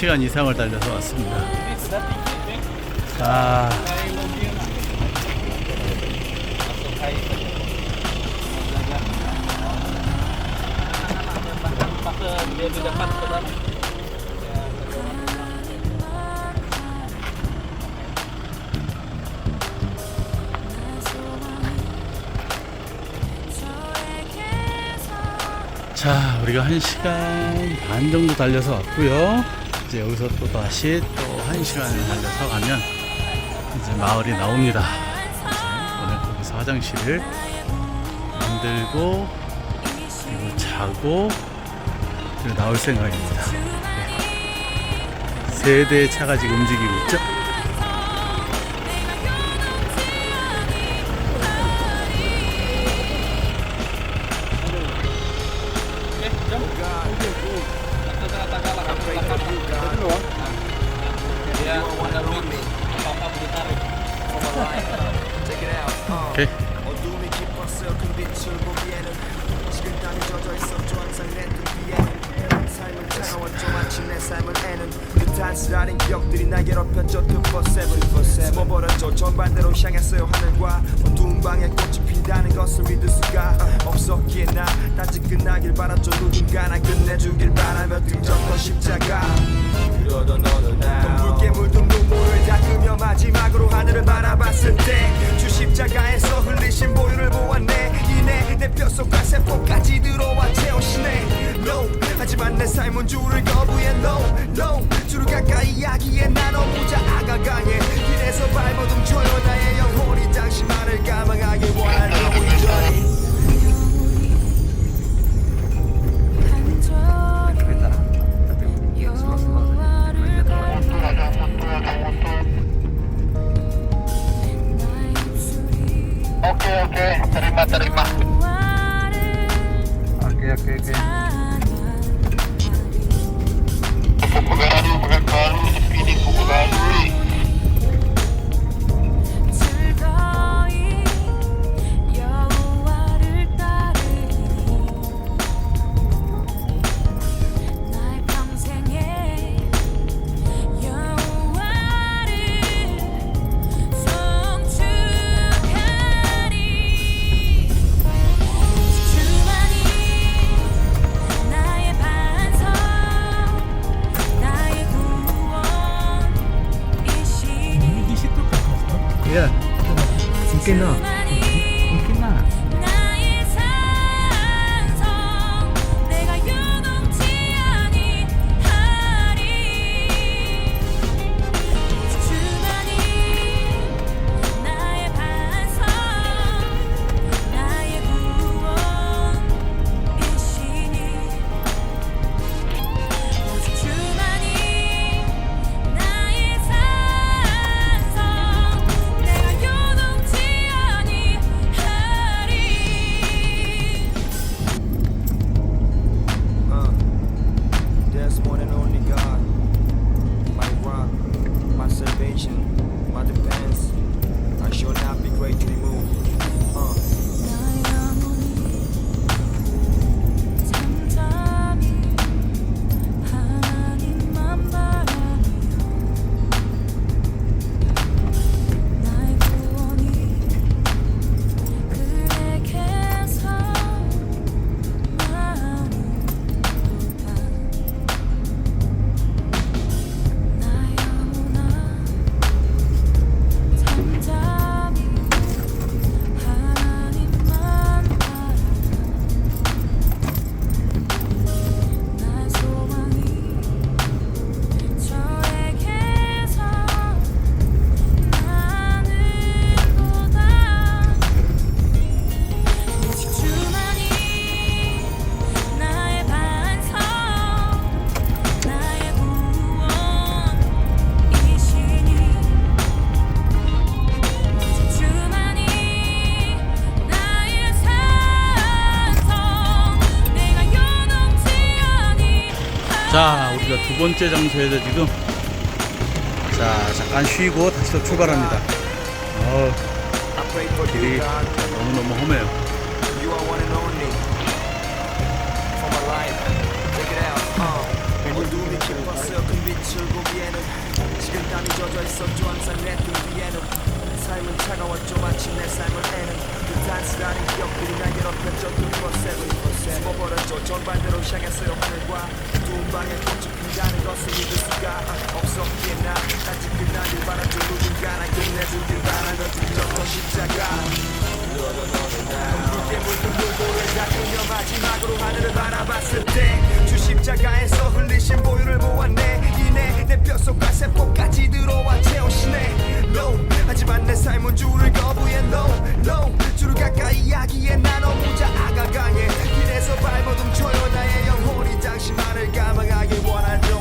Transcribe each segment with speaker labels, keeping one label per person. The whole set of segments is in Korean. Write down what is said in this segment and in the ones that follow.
Speaker 1: 3시간 이상을 달려서 왔습니다. 아. 자, 우리가 1시간 반 정도 달려서 왔고요. 이제 여기서 또 다시 또 한 시간을 달려서 가면 이제 마을이 나옵니다. 오늘 거기서 화장실을 만들고 그리고 자고 나올 생각입니다. 네. 세 대의 차가 지금 움직이고 있죠.
Speaker 2: 끝나길 바랐죠. 누군가 날 끝내주길 바라며 등졌던 십자가. 그러던 어느 날 붉게 물든 눈물을 닦으며 마지막으로 하늘을 바라봤을 때 주 십자가에서 흘리신 보혈을 보았네. 이내 내 뼛속과 세포까지 들어와 채우시네. No 하지만 내 삶은 주를 거부해. No No 주를 가까이 하기에 난 너무 자아가 강해. 길에서 발버둥 쳐요 나의 영혼이 당신 만을 가망하길 원하는 이전이
Speaker 1: 자, 우리가 두 번째 장소에서 지금 자 잠깐 쉬고 다시 또 출발합니다. 어, 길이
Speaker 2: God.
Speaker 1: 너무 너무 험해요.
Speaker 2: 뒤에는 삶은 차가웠죠 마치 내 삶을 애는 그 단순한 기억들이 날 괴롭혔죠 24-7 숨어버렸죠 전반대로 향했어요. 하늘과 두 방에 꽃이 핀다는 것을 믿을 수가 없었기에 나 아직 그날을 바랐죠 누군가 날 끝내주길 바라던 저 십자가. 붉게 물든 눈보를 닦으며 마지막으로 하늘을 바라봤을 때 주 십자가에서 흘리신 보혈을 보았네 이내 내 뼛속과 세포까지 들어와 채우시네. No 하지만 내 삶은 주를 거부해. No No 주를 가까이 하기에 난 너무 자아가 강해 길에서 발버둥 쳐요. 나의 영혼이 당신만을 가망하길 원하죠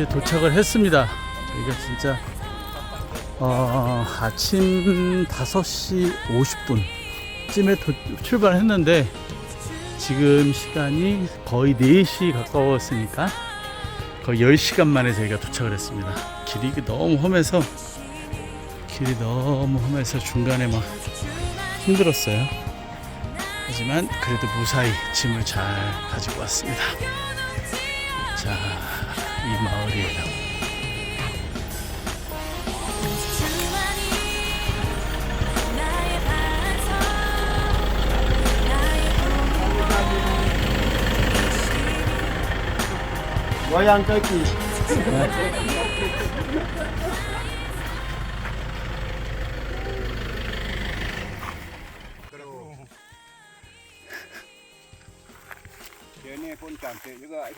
Speaker 1: 이제 도착을 했습니다. 저희가 진짜 어, 아침 5시 50분 쯤에 출발했는데 지금 시간이 거의 4시 가까웠으니까 거의 10시간 만에 저희가 도착을 했습니다. 길이 너무 험해서 길이 너무 험해서 중간에 막 힘들었어요. 하지만 그래도 무사히 짐을 잘 가지고 왔습니다. 자, 이 마을이에요.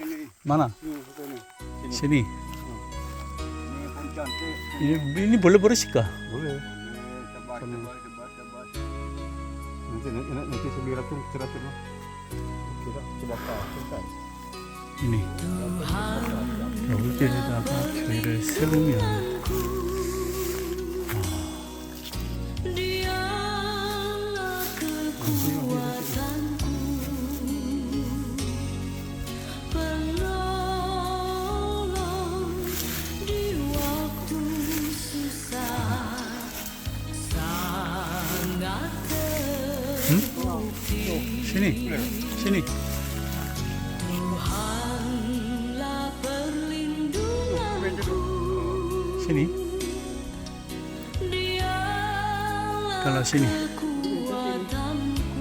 Speaker 3: ini.
Speaker 1: 많아. 신이
Speaker 3: Ini pun cantik.
Speaker 1: ini, ini boleh bersihkah?
Speaker 4: Boleh.
Speaker 3: Ini tebas tebas tebas tebas.
Speaker 4: Nanti nanti nanti sebelum ratung cerah tu lah. Kira coba kau.
Speaker 1: ini 여울길에다가 교회를 세우면 신이
Speaker 5: Dialah
Speaker 1: kalau sini
Speaker 5: kekuatanku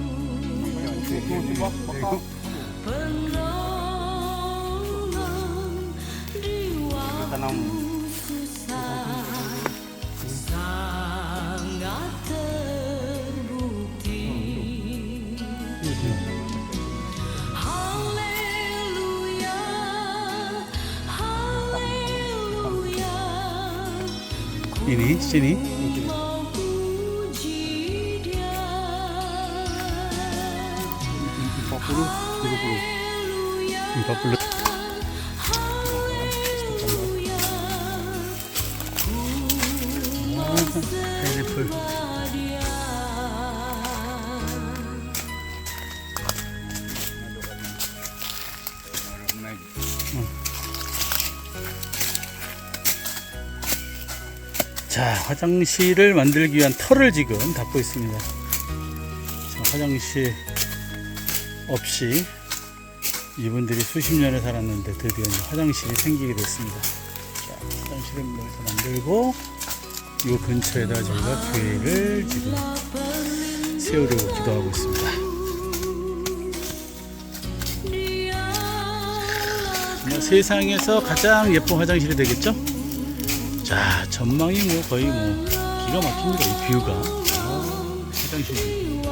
Speaker 1: ini sini
Speaker 5: Mau puji dia
Speaker 4: 40, 30.
Speaker 1: 40 헬리풀 자 화장실을 만들기 위한 털을 지금 닦고 있습니다 자, 화장실 없이 이분들이 수십 년을 살았는데 드디어 화장실이 생기게 됐습니다. 자, 화장실을 여기서 만들고 이 근처에다 저희가 교회를 지금 세우려고 기도하고 있습니다. 세상에서 가장 예쁜 화장실이 되겠죠? 자, 전망이 뭐 거의 뭐 기가 막힙니다. 이 뷰가. 아, 화장실.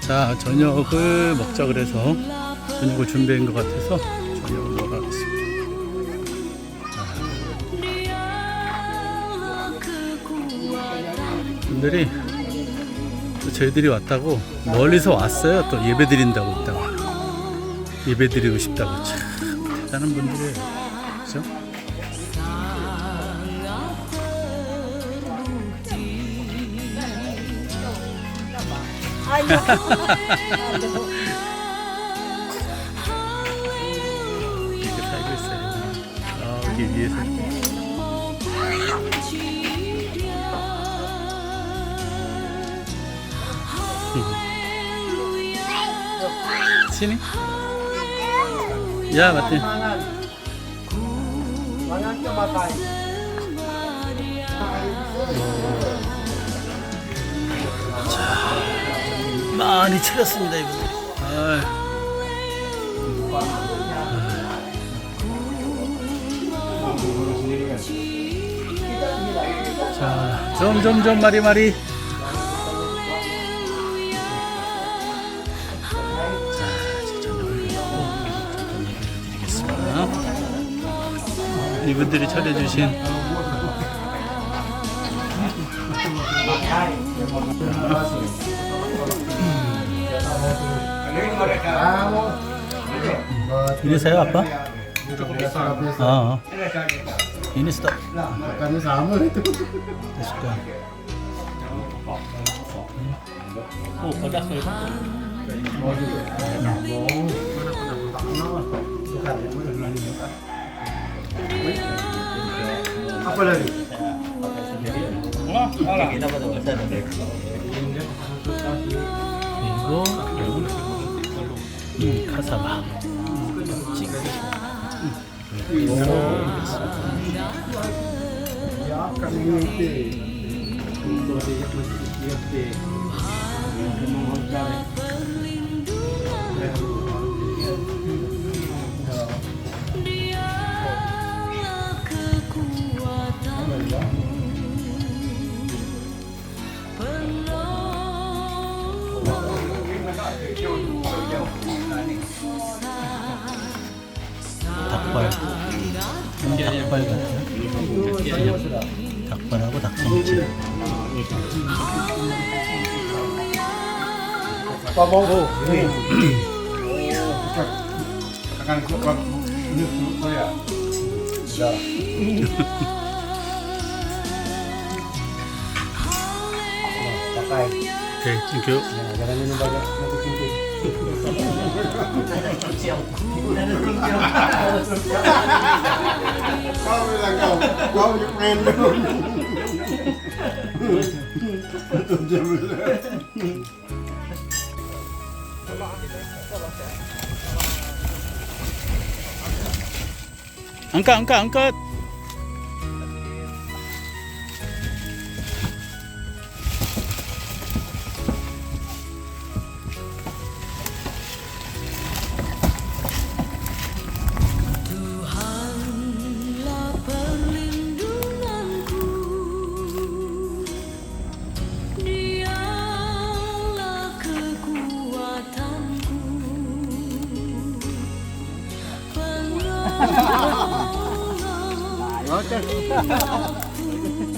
Speaker 1: 자, 저녁을 먹자 그래서 저녁을 준비한 것 같아서 저녁을 먹으러 가겠습니다. 분들이 또 저희들이 왔다고 멀리서 왔어요. 또 예배 드린다고 있다가 예배 드리고 싶다고 참 대단한 분들이에요. 그죠? 이렇게 살고 있어요. 아, 여기 위에서. Sini ya mati 자, 많이 차렸습니다 이분들이 아이. 자, 점점점 마리마리. 이분들이 차려주신? Ah,
Speaker 4: sama itu.
Speaker 1: Ini sudah. Oh, pedas loh.
Speaker 4: Apa lagi?
Speaker 1: 그리고 이 카사바. 닭발. 닭발 같아요. 그냥 닭발하고 닭성찜.
Speaker 4: Pabong. Akan kuat. Ini saya. Ya. Pakai.
Speaker 1: 오케이, 땡큐.
Speaker 4: Nah, jangan minum Có là cầu, có một friend luôn.
Speaker 1: Angkat, angkat, angkat.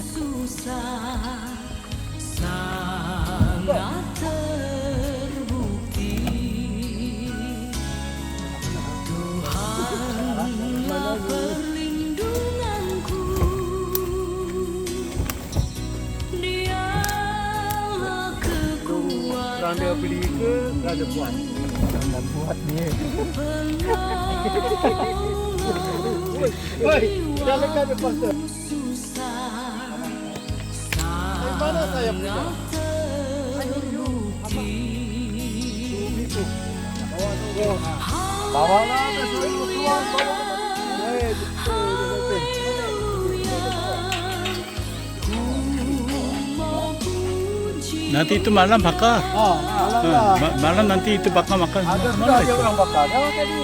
Speaker 5: Susah Sangat terbukti Tuhanlah perlindunganku
Speaker 3: beli ke buat? Buat ni.
Speaker 5: Woi, dah lekat lepas
Speaker 1: Nanti itu malam bakal.
Speaker 3: Oh, malam,
Speaker 1: ah, malam nanti itu bakal makan.
Speaker 3: Ada sudah orang bakal. Tadi.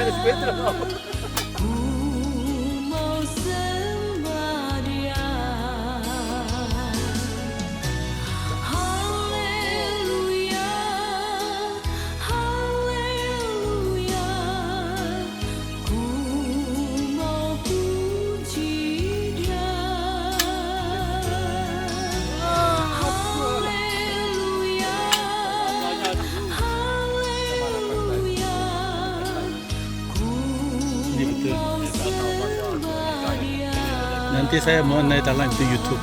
Speaker 3: Ada sepeda.
Speaker 1: Nanti saya mau naik dalam itu YouTube.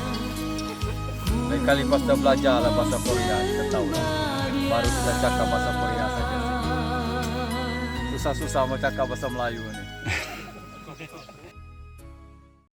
Speaker 3: Lain kali pas belajar lah bahasa Korea, kita tahu lah. Baru kita cakap bahasa Korea saja. Susah-susah mau cakap bahasa Melayu ni.